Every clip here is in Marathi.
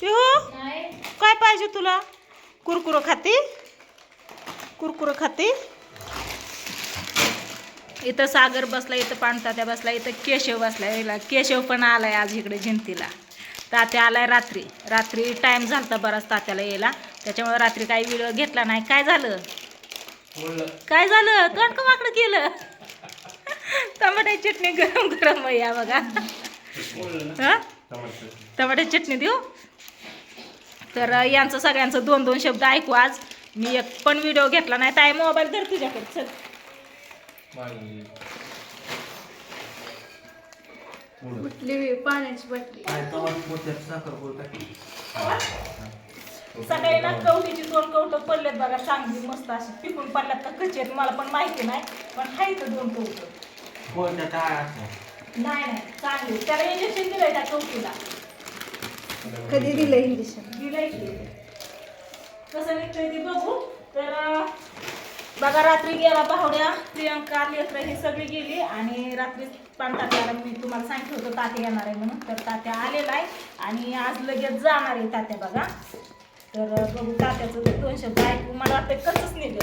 पिहू काय पाहिजे तुला? कुरकुर खाती? कुरकुर खाती? इथं सागर बसला इथं पाणतात्या बसला इथं केशव बसला. याला केशव पण आलाय आज इकडे जिंतीला तात्या आलाय रात्री. रात्री टाईम झालता बराच तात्याला यायला. त्याच्यामुळे रात्री काही व्हिडिओ घेतला नाही. काय झालं? काय झालं? कणक वाकडं केलं? टमाट्याची चटणी गरम गरम आहे या बघा. हा? टमाट्याची चटणी देऊ? तर यांचं सगळ्यांचं दोन दोन शब्द ऐकू आज. मी एक पण व्हिडिओ घेतला नाही. ताई मोबाईल धर तुझ्याकडे. चल. बाटली पाण्याची बाटली. सकाळी ना कवटीची दोन कवट पडलेत बघा. चांगली मस्त अशी पिकून पडल्यात का कच्चे आहेत मला पण माहिती नाही पण हायत दोन कवट नाही नाही चांगली. त्याला इंजेक्शन दिलंय त्या कवटीला कधी दिलं इंजेक्शन दिलंय की. कसं निघतंय ते बघू. तर बघा रात्री गेला बाहुड्या प्रियंका लेकर ही सगळी गेली आणि रात्री पाणतात्याला मी तुम्हाला सांगितलं होतं तात्या येणार आहे म्हणून. तर तात्या आलेला आहे आणि आज लगेच जाणार आहे तात्या बघा. तर बघू तात्याचं दोन शब्द ऐकू मला वाटतं कसंच निघेल.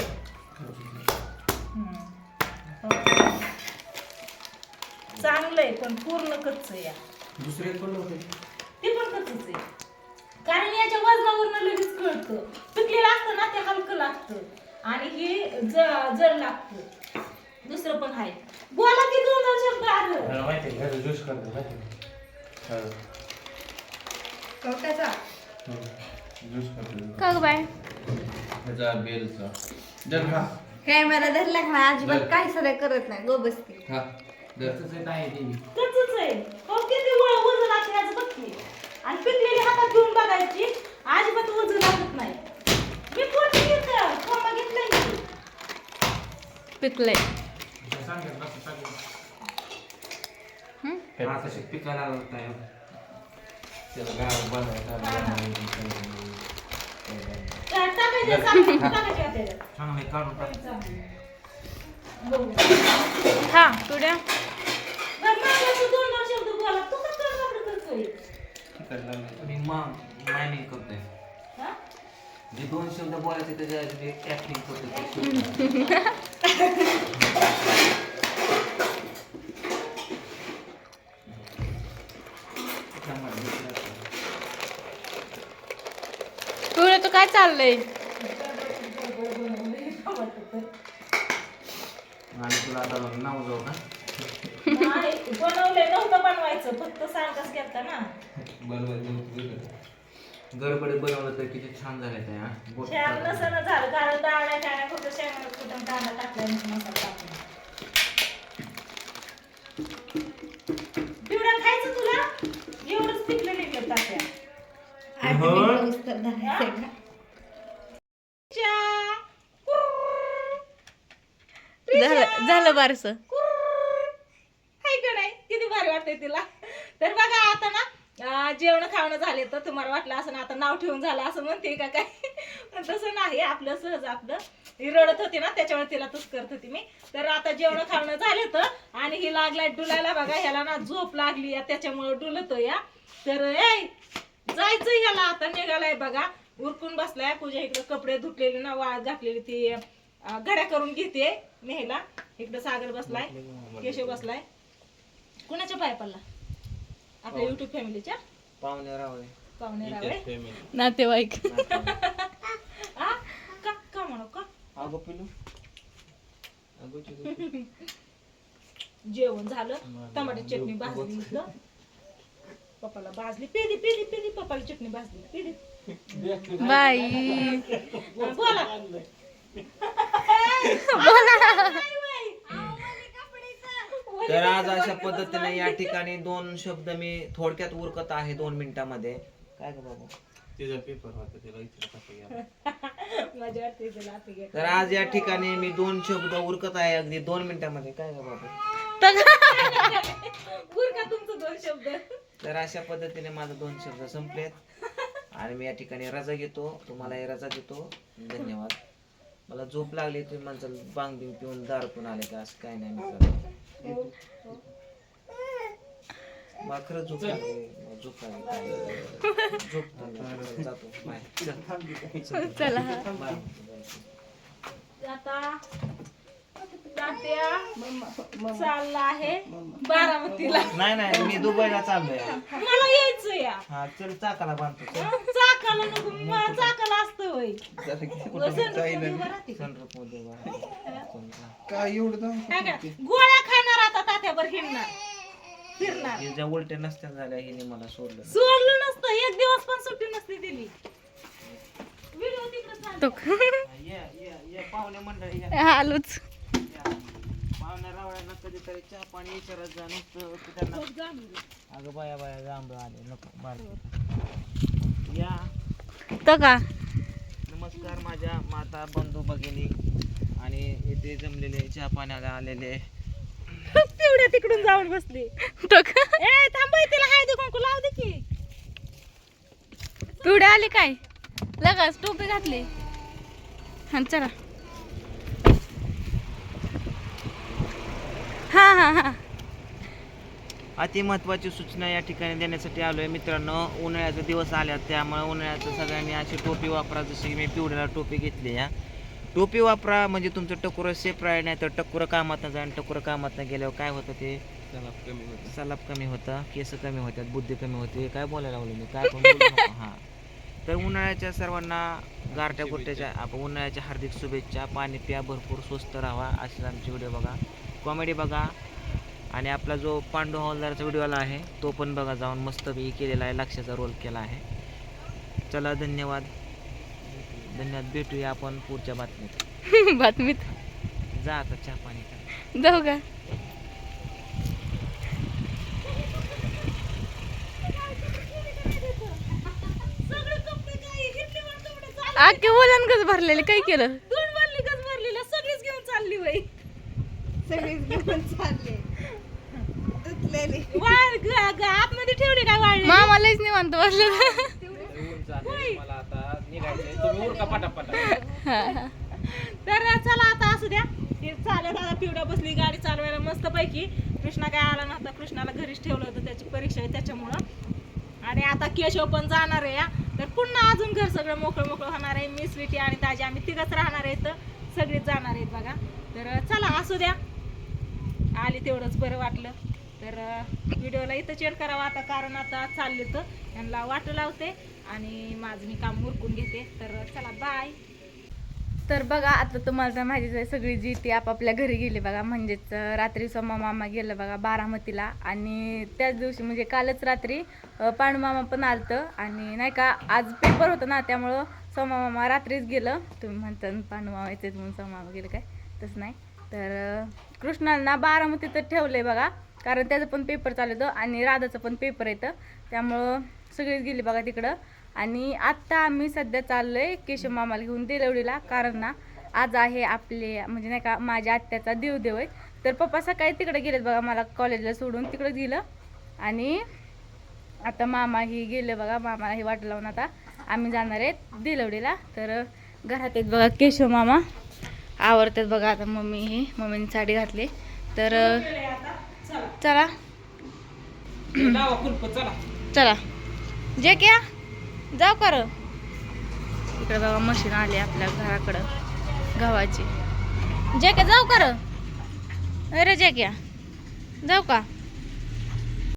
चांगलं आहे पण पूर्ण कच्च आहे. या दुसरे पण नव्हते ते पण कच्चच आहे. कारण याच्या वजनावरनं लगेच कळतं. पिकलेलं असतं ना ते हलकं लागतं. आणि हे ज- जड लागतं. दुसरं पण आहे. बोला की दोन दोन शब्द आलं. माहिती आहे ज्यूस करते माहिती कवट्याचा. ज्यूस करते का बाय. ह्याचा बेलचा. दर खा. कॅमेरा धरला का अजिबात काही सध्या करत नाही. गो बसते खा दर आहे ते कच्चच आहे. हो किती व- वजन लागतं याचं बघ की आणि पिकलेली हातात घेऊन बघायची अजिबात वजन लागत नाही. मी कोण घेतलं. कोंबा घेतलाय की. पिकलंय आता पिकाला लागत नाही. त्याला गाव बनवायचा टा- टाकायचं साखर टाकायची आता त्याच्यात. चांगले काढून टाक. हा तुड्या बरं, मला तू दोन दोन शब्द बोला तू का कर वाकडं करतोय आणि मग मायनिंग करतोय हा? जे दोन शब्द बोलायचे त्याच्या ऍक्टिंग करतोय तुला तर काय चाललंय आणि तुला आता नाव जाऊ का? नव्हतं बनवायचं फक्त घेता ना. गडबडीत बनवलं तर किती छान झालं ते हा? बोट छान नसणं झालं कारण डाळ्या काय फक्त शेंगदाणा कुठून कांदा टाकला आणि मसाला टाकला. पिवळा खायचं तुला? एवढंच पिकलं निघलं तात्या च्या. झालं झालं बारस. हाय का नाही? किती भारी वाटतंय तिला. तर बघा आता ना जेवण खावणं झाले तर तुम्हाला वाटलं असं ना आता नाव ठेवून झालं असं म्हणते का काय? पण तसं नाही आपलं सहज आपलं. ही रडत होती ना त्याच्यामुळे तिला तूच करत होती मी. तर आता जेवण खावणं झाले तर आणि ही लागलाय डुलायला बघा ह्याला ना झोप लागली या त्याच्यामुळे डुलतो या. तर ए जायचं ह्याला. आता निघालाय बघा उरकून बसलाय. पूजा इकडे कपडे धुतलेले ना वाळत घातलेली ती घड्या करून घेते मेहला इकडे सागर बसलाय केशव बसलाय. कुणाच्या पाय पडला? आपल्या युट्यूब फॅमिलीच्या पाहुणे रावळे. पाहुणे रावळे? नातेवाईक. आ? का का म्हणू का? अगो पिलू. अगो चिकू. जेवण झालं टमाटे चटणी भाजली पप्पाला भाजली पेदी पेदी पेदी पप्पाला चटणी भाजली पेदी बाई. बोला. तर आज अशा पद्धतीने या ठिकाणी दोन शब्द मी थोडक्यात उरकत आहे दोन मिनिटामध्ये. काय ग बाबा? तिचा पेपर होता तिला इथे. तर आज या ठिकाणी मी दोन शब्द उरकत आहे अगदी दोन मिनिटामध्ये. काय ग बाबा? तुमचं दोन शब्द. तर अशा पद्धतीने माझे दोन शब्द संपलेत. आणि मी या ठिकाणी रजा घेतो. तुम्हालाही रजा देतो. धन्यवाद. मला झोप लागली तुम्ही माणसाला बांग बिंग पिऊन दार पिऊन आले का असं काय नाही मी करत. मला खरंच झोप लागली झोप लागली काय मी. जातो बाय चल. चला बाय आता तात्या चालला आहे बारामतीला नाही नाही मी दुबईला चाललोय मला यायचं या हा चल चाकाला बांधतो चल. चाकाला नको मला चाकाला असतं होय बघा. हा. काय एवढं? काय? गोळ्या खाणार आता तात्यावर फिरणार फिरणार हे ज्या उलट्या नसत्या झाल्या हिने मला सोडलं सोडलं नसतं एक दिवस पण सुट्टी नसती दिली व्हिडिओ तिकडे चालू. तो ये ये ये पाहुणे मंडळी या. आलोच या. पाहुण्या रावळ्यांना कधीतरी चहा पाणी विचारत जा नुसतं की त्यांना खूप जाणून घे. अगं बाया बाया जांभळं आले नको बारके या तो का? नमस्कार माझ्या माता बंधू भगिनी आणि इथे जमलेले चहा पाण्याला आलेले. पिवड्या तिकडून जाऊन बसली. तो का? ए थांबय तिला हळदी कुंकू लाव दे की? पिवडे आले काय? लगच टोपी घातली. हा चला. हा हा हा. अति महत्त्वाची सूचना या ठिकाणी देण्यासाठी आलोय. मित्रांनो उन्हाळ्याचे दिवस आल्यात त्यामुळे उन्हाळ्याचं सगळ्यांनी अशी टोपी वापरा. जशी की मी पिवड्याला टोपी घेतली या टोपी वापरा म्हणजे तुमचं टकुरं सेफ राहील नाही तर टकुरं कामात जाईल टकुरं कामात गेल्यावर काय होतं ते? सलाप कमी होतं. सलाप कमी होतं केस कमी होतात बुद्धी कमी होते. काय बोलायला लागलो मी? काय पण. हां. तर उन्हाळ्याच्या सर्वांना गारट्या गुरट्याच्या आपण उन्हाळ्याच्या हार्दिक शुभेच्छा. पाणी प्या भरपूर स्वस्त राहा. असेच आमचे व्हिडिओ बघा. कॉमेडी बघा. आणि आपला जो पांडू हवालदारचा व्हिडिओ आला आहे तो पण बघा जाऊन मस्तपैकी केलेला आहे लक्षाचा रोल केला आहे. चला धन्यवाद. धन्यवाद. भेटूया आपण पुढच्या बातमीत. बातमीत? जा आता चहा पाणी करा. जाऊ का? सगळे कपडे काय? घेतले म्हणून कपडे चालले. आखे बोलान कसं भरलेले. काय केलं दोन बादली गज भरलेल्या सगळीच घेऊन चालली बाई सगळीच घेऊन चालले ग- आतमध्ये ठेवली काय वाळली मामा लयच निवांत बसले. ऊन चाललंय, मला आता निघायचंय तुम्ही उरका पटापटा तर चला आता असू द्या. ते चालत आता पिवड्या बसली गाडी चालवायला मस्त पैकी कृष्णा काय आला नव्हता कृष्णाला घरीच ठेवलं होतं त्याची परीक्षा आहे त्याच्यामुळं. आणि आता केशव पण जाणार आहे या तर पुन्हा अजून घर सगळं मोकळं मोकळं होणार आहे. मी स्वीटी आणि ताजी आम्ही तिघच राहणार आहेत सगळेच जाणार आहेत बघा. तर चला असू द्या. आली तेवढंच बरं वाटलं. तर व्हिडिओला इथं चेड करावा आता कारण आता चालले तर यांना वाट लावते आणि माझं मी काम उरकून घेते. तर चला बाय तर बघा आता तुम्हाला तर माहितीच आहे सगळी जी ती आपापल्या घरी गेली बघा. म्हणजेच रात्री सोमा मामा गेलं बघा बारामतीला. आणि त्याच दिवशी म्हणजे कालच रात्री अं, मामा पण आलतं. आणि नाही का आज पेपर होतं ना त्यामुळं सोमा मामा रात्रीच गेलं. तुम्ही म्हणता ना पांडू मामा येते म्हणून सोमा मामा गेलं काय? तसं नाही. तर कृष्णांना बारामती तर ठेवलं आहे बघा. कारण त्याचं पण पेपर चालू होतं आणि राधाचं पण पेपर येतं त्यामुळं सगळीच गेली बघा तिकडं. आणि आत्ता आम्ही सध्या चाललो आहे केशव मामाला घेऊन देलवडीला कारण ना आज आहे आपले म्हणजे नाही का माझ्या आत्याचा देवदेव आहे. तर पप्पा सकाळी तिकडे गेलेत बघा मला कॉलेजला सोडून. तिकडे गेलं. आणि आता मामा ही गेले बघा. मामाला हे वाट लावून आता आम्ही जाणार आहेत दिलवडीला तर घरात आहेत बघा केशव मामा. आवडतात बघा आता मम्मी ही. मम्मीने साडी घातली. तर चला. चला. जे क्या जाऊ कर. इकडे बाबा मशीन आली आपल्या घराकडं गव्हाची. जे का जाऊ कर. अरे जे क्या जाऊ का?